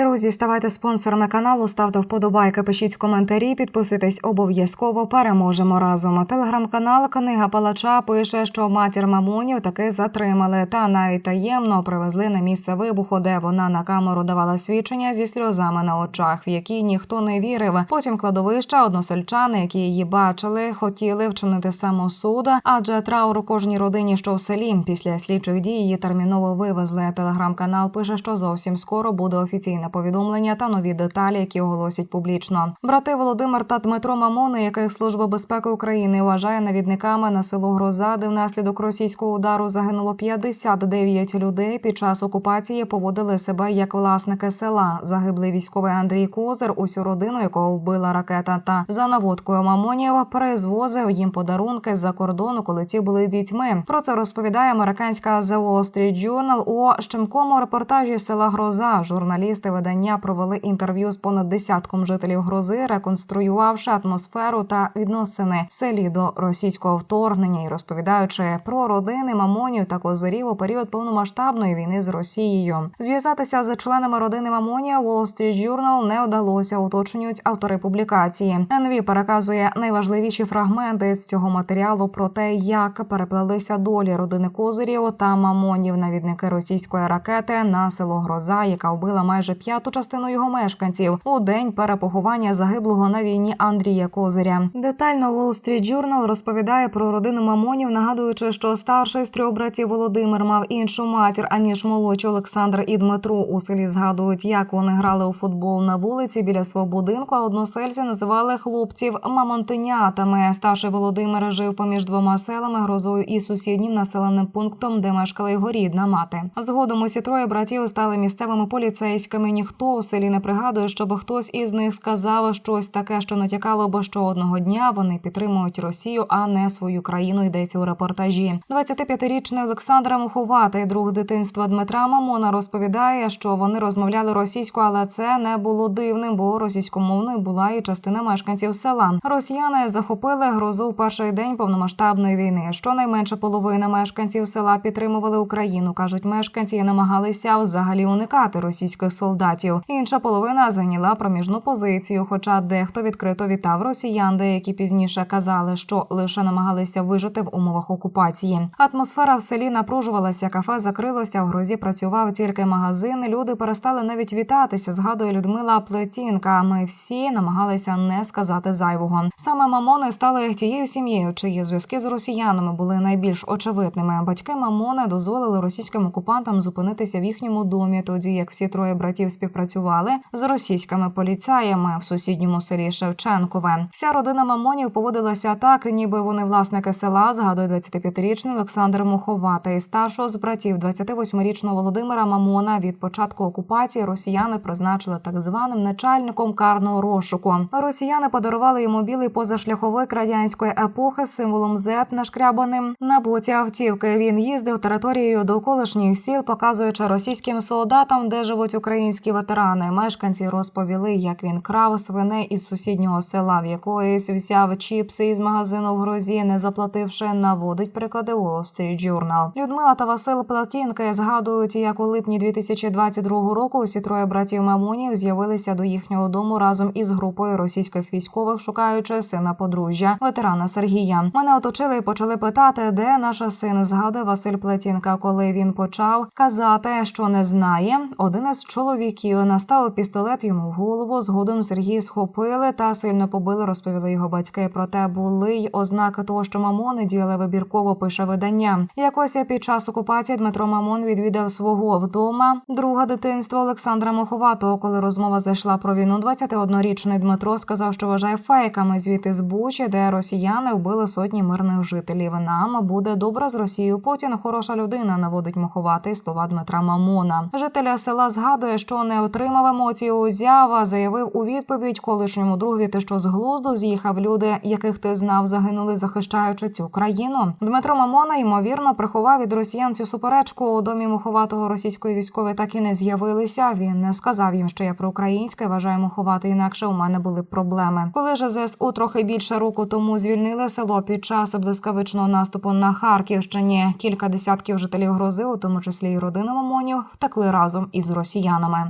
Друзі, ставайте спонсорами каналу, ставте вподобайки, пишіть коментарі, підписуйтесь обов'язково. Переможемо разом. Телеграм-канал Книга Палача пише, що матір Мамонів таки затримали та навіть таємно привезли на місце вибуху, де вона на камеру давала свідчення зі сльозами на очах, в які ніхто не вірив. Потім кладовища односельчани, які її бачили, хотіли вчинити самосуд, адже траур у кожній родині, що в селі. Після слідчих дій її терміново вивезли. Телеграм-канал пише, що зовсім скоро буде офіційне повідомлення та нові деталі, які оголосять публічно. Брати Володимир та Дмитро Мамони, яких служба безпеки України вважає навідниками на село Гроза, де внаслідок російського удару загинуло 59 людей. Під час окупації поводили себе як власники села. Загиблий військовий Андрій Козир, усю родину, якого вбила ракета, та за наводкою Мамонів перезвозив їм подарунки з-за кордону, коли ті були дітьми. Про це розповідає американська The Wall Street Journal у щемкому репортажі села Гроза. Журналісти видання провели інтерв'ю з понад десятком жителів грози, реконструювавши атмосферу та відносини в селі до російського вторгнення і розповідаючи про родини мамонів та козирів у період повномасштабної війни з Росією. Зв'язатися з членами родини Мамонія Wall Street Journal не вдалося. Уточнюють автори публікації. НВ переказує найважливіші фрагменти з цього матеріалу про те, як переплелися долі родини Козирів та Мамонів, навідники російської ракети на село Гроза, яка вбила майже п'яту частину його мешканців у день перепоховання загиблого на війні Андрія Козиря. Детально Wall Street Journal розповідає про родину Мамонів, нагадуючи, що старший з трьох братів Володимир мав іншу матір аніж молодші Олександр і Дмитро. У селі згадують, як вони грали у футбол на вулиці біля свого будинку. А односельці називали хлопців мамонтенятами. Старший Володимир жив поміж двома селами, грозою і сусіднім населеним пунктом, де мешкала його рідна мати. Згодом усі троє братів стали місцевими поліцейськими. Ніхто у селі не пригадує, щоб хтось із них сказав щось таке, що натякало, бо що одного дня вони підтримують Росію, а не свою країну. Йдеться у репортажі. 25-річний Олександр Муховатий, друг дитинства Дмитра Мамона, розповідає, що вони розмовляли російською, але це не було дивним, бо російськомовною була і частина мешканців села. Росіяни захопили грозу в перший день повномасштабної війни. Щонайменше половина мешканців села підтримували Україну, кажуть мешканці, і намагалися взагалі уникати російських солдатів. Інша половина зайняла проміжну позицію. Хоча дехто відкрито вітав росіян, деякі пізніше казали, що лише намагалися вижити в умовах окупації. Атмосфера в селі напружувалася, кафе закрилося. В грозі працював тільки магазин. Люди перестали навіть вітатися. Згадує Людмила Плетінка. Ми всі намагалися не сказати зайвого. Саме мамони стали тією сім'єю, чиї зв'язки з росіянами були найбільш очевидними. Батьки мамони дозволили російським окупантам зупинитися в їхньому домі, тоді як всі троє братів співпрацювали з російськими поліцаями в сусідньому селі Шевченкове. Вся родина мамонів поводилася так, ніби вони власники села. Згадує 25-річний Олександр Муховатий. Старшого з братів 28-річного Володимира Мамона від початку окупації росіяни призначили так званим начальником карного розшуку. Росіяни подарували йому білий позашляховик радянської епохи з символом Z нашкрябаним на боці автівки. Він їздив територією довколишніх сіл, показуючи російським солдатам, де живуть українські ветерани. Мешканці розповіли, як він крав свиней із сусіднього села, в якоїсь взяв чіпси із магазину в грозі, не заплативши, наводить приклади Wall Street Journal. Людмила та Васил Платінки згадують, як у липні 2022 року усі троє братів Мамонів з'явилися до їхнього дому разом із групою російських військових, шукаючи сина подружжя, ветерана Сергія. Мене оточили і почали питати, де наш син. Згадує Василь Платінка, коли він почав казати, що не знає. Один із чоловіків наставив пістолет йому в голову. Згодом Сергій схопили та сильно побили, розповіли його батьки. Проте були й ознаки того, що мамони діяли вибірково. Пише видання. Якось під час окупації Дмитро Мамон відвідав свого вдома друга дитинства Олександра Моховатого. Коли розмова зайшла про війну, 21-річний Дмитро сказав, що вважає фейками звіти з Бучі, де росіяни вбили сотні мирних жителів. Нам буде добре з Росією. Путін хороша людина. Наводить Моховатий слова Дмитра Мамона. Жителя села згадує, що не отримав емоції узява. Заявив у відповідь колишньому другові, те, що з глузду з'їхав люди, яких ти знав, загинули, захищаючи цю країну. Дмитро Мамона ймовірно приховав від росіян цю суперечку у домі Моховатого російської військової так і не з'явилися. Він не сказав їм, що я проукраїнська і вважаю Моховати інакше. У мене були проблеми. Коли ж ЗСУ трохи більше року тому звільнили село під час блискавичного наступу на Харківщині, кілька десятків жителів грози, у тому числі й родини Мамонів, втекли разом із росіянами.